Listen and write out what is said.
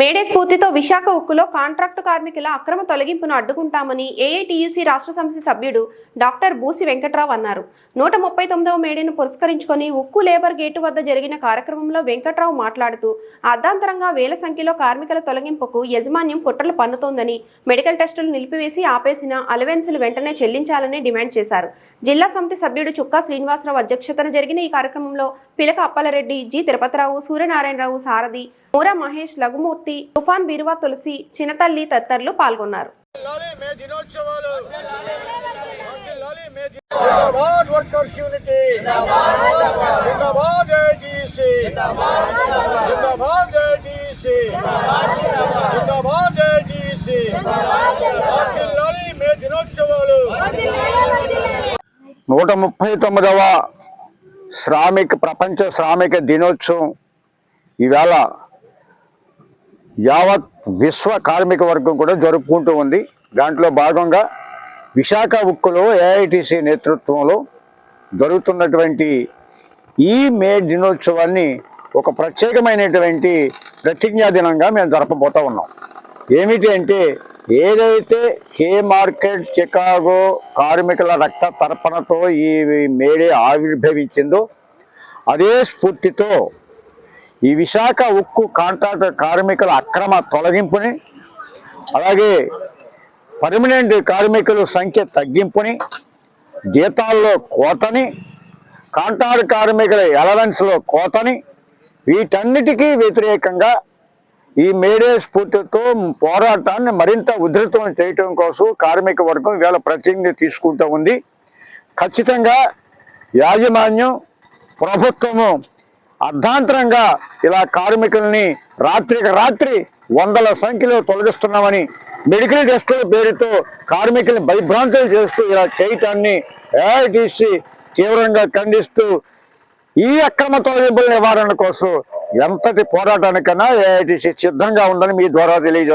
May Day స్ఫూర్తితో Visakha ఉక్కులో contract కార్మికుల అక్రమ తొలగింపును అడ్డుకుంటామని ఏఐటియుసి రాష్ట్ర సమితి సభ్యుడు డాక్టర్ బూసి వెంకట్రావు అన్నారు. నూట ముప్పై తొమ్మిదవ మేడేను పురస్కరించుకొని ఉక్కు లేబర్ గేటు వద్ద జరిగిన కార్యక్రమంలో వెంకట్రావు మాట్లాడుతూ అర్ధాంతరంగా వేల సంఖ్యలో కార్మికుల తొలగింపుకు యజమాన్యం కుట్రలు పన్నుతోందని మెడికల్ టెస్టులు నిలిపివేసి ఆపేసిన అలవెన్సులు వెంటనే చెల్లించాలని డిమాండ్ చేశారు. జిల్లా సమితి సభ్యుడు చుక్కా శ్రీనివాసరావు అధ్యక్షతన జరిగిన ఈ కార్యక్రమంలో పిలక అప్పలరెడ్డి జి. తిరుపతిరావు సూర్యనారాయణరావు సారథి మూరా మహేష్ లఘుమూర్తి తుఫాన్ బీరువా తులసి చినతల్లి తదితరులు పాల్గొన్నారు. నూట ముప్పై తొమ్మిదవ శ్రామిక ప్రపంచ శ్రామిక దినోత్సవం. ఈవేళ యావత్ విశ్వ కార్మిక వర్గం కూడా జరుపుకుంటూ ఉంది. దాంట్లో భాగంగా విశాఖ ఉక్కులో ఏఐటిసి నేతృత్వంలో జరుగుతున్నటువంటి ఈ మే దినోత్సవాన్ని ఒక ప్రత్యేకమైనటువంటి ప్రతిజ్ఞా దినంగా మేము జరపబోతూ ఉన్నాం. ఏమిటి అంటే ఏదైతే హే మార్కెట్ చికాగో కార్మికుల రక్త తర్పణతో ఈ మేడే ఆవిర్భవించిందో అదే స్ఫూర్తితో ఈ విశాఖ ఉక్కు కాంట్రాక్ట్ కార్మికుల అక్రమ తొలగింపుని అలాగే పర్మనెంట్ కార్మికుల సంఖ్య తగ్గింపుని జీతాల్లో కోతని కాంట్రాక్ట్ కార్మికుల ఎలవెన్స్లో కోతని వీటన్నిటికీ వ్యతిరేకంగా ఈ మేడే స్ఫూర్తితో పోరాటాన్ని మరింత ఉధృతం చేయటం కోసం కార్మిక వర్గం ఇవాళ ప్రతిజ్ఞ తీసుకుంటూ ఉంది. ఖచ్చితంగా యాజమాన్యం ప్రభుత్వము అర్ధాంతరంగా ఇలా కార్మికుల్ని రాత్రికి రాత్రి వందల సంఖ్యలో తొలగిస్తున్నామని మెడికల్ టెస్టుల పేరుతో కార్మికుల్ని భయభ్రాంతులు చేస్తూ ఇలా చేయటాన్ని ఏఐటీసీ తీవ్రంగా ఖండిస్తూ ఈ అక్రమ తొలగింపుల నివారణ కోసం ఎంతటి పోరాటానికైనా ఏఐటీసీ సిద్ధంగా ఉందని మీ ద్వారా తెలియజేస్తారు